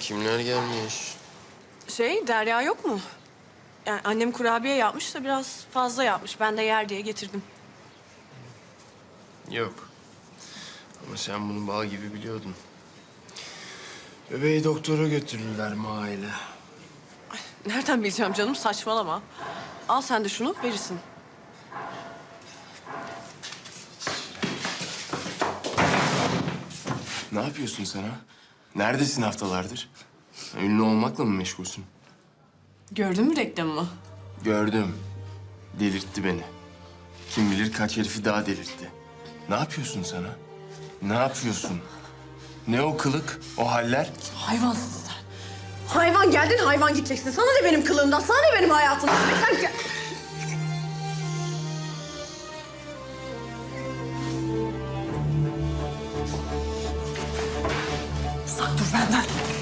kimler gelmiş? Şey Derya yok mu? Yani annem kurabiye yapmış da biraz fazla yapmış. Ben de yer diye getirdim. Yok. Ama sen bunu bal gibi biliyordun. Bebeği doktora götürdüler maile. Nereden bileceğim canım saçmalama. Al sen de şunu verirsin. Ne yapıyorsun sen ha? Neredesin haftalardır? Ünlü olmakla mı meşgulsün? Gördün mü reklamımı? Gördüm. Delirtti beni. Kim bilir kaç herifi daha delirtti. Ne yapıyorsun sen ha? Ne yapıyorsun? Ne o kılık, o haller? Hayvansın sen. Hayvan geldin hayvan gideceksin. Sana ne benim kılığımdan, sana ne benim hayatımdan. Sen Uzak dur benden.